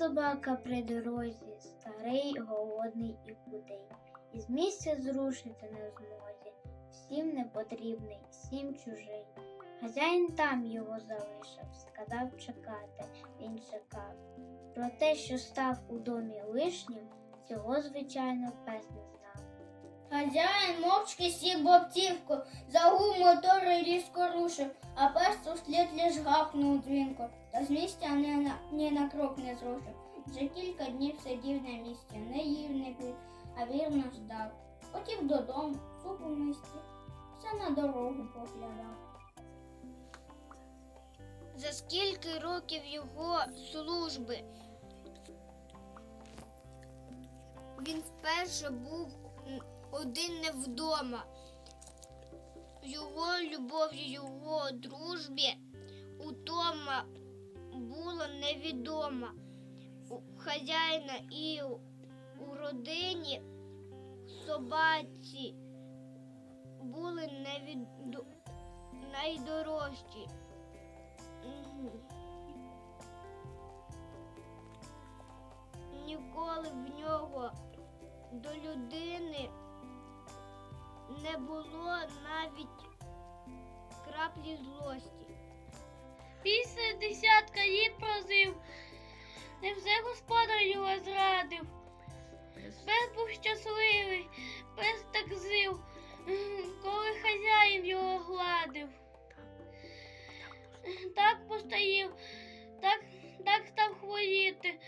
собака при дорозі, старий, голодний і худий. Із місця зрушити не в змозі, всім не потрібний, всім чужий. Хазяїн там його залишив, сказав чекати, він чекав. Про те, що став у домі лишнім, цього, звичайно, пес не знав. Хазяїн мовчки сів бобтівку, загув мотор і різко рушив, а пес услід лиш гавкнув дзвінко, та з місця ні на крок не зрушив. Вже кілька днів сидів на місці, не їв, не пив, а вірно ждав. Хотів додому, суп у мисці, все на дорогу поглядав. За скільки років його служби він вперше був один не вдома. Його любов'ю, його дружбі утома невідома. У хазяїна і у- родині собаці були невідо... найдорожчі. Ніколи в нього до людини не було навіть краплі злості. Після десятка літ прозив, не все господар його зрадив. Пес був щасливий, пес так зив, коли хазяїн його гладив. Так постоїв, так, так став хворіти,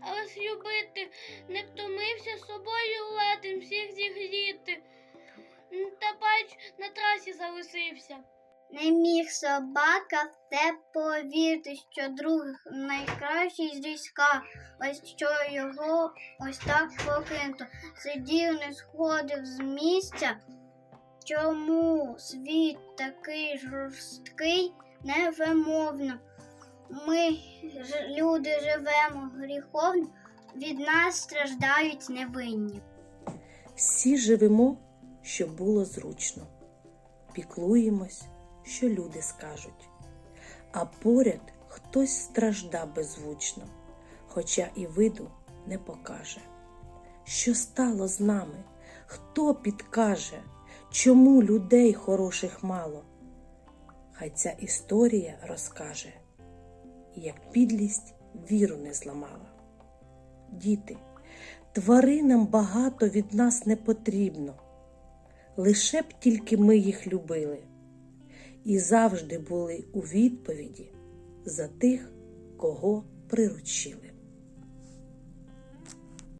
але ж любити не втомився собою ладим всіх зігріти. Та бач, на трасі залишився. Не міг собака в те повірити, що друг найкращий з війська, ось що його ось так покинуто. Сидів, не сходив з місця. Чому світ такий жорсткий, невимовно? Ми, люди, живемо гріховно, від нас страждають невинні. Всі живемо, щоб було зручно. Піклуємось, що люди скажуть. А поряд хтось стражда беззвучно, хоча і виду не покаже. Що стало з нами? Хто підкаже, чому людей хороших мало? Хай ця історія розкаже, як підлість віру не зламала. Діти, тваринам багато від нас не потрібно, лише б тільки ми їх любили і завжди були у відповіді за тих, кого приручили.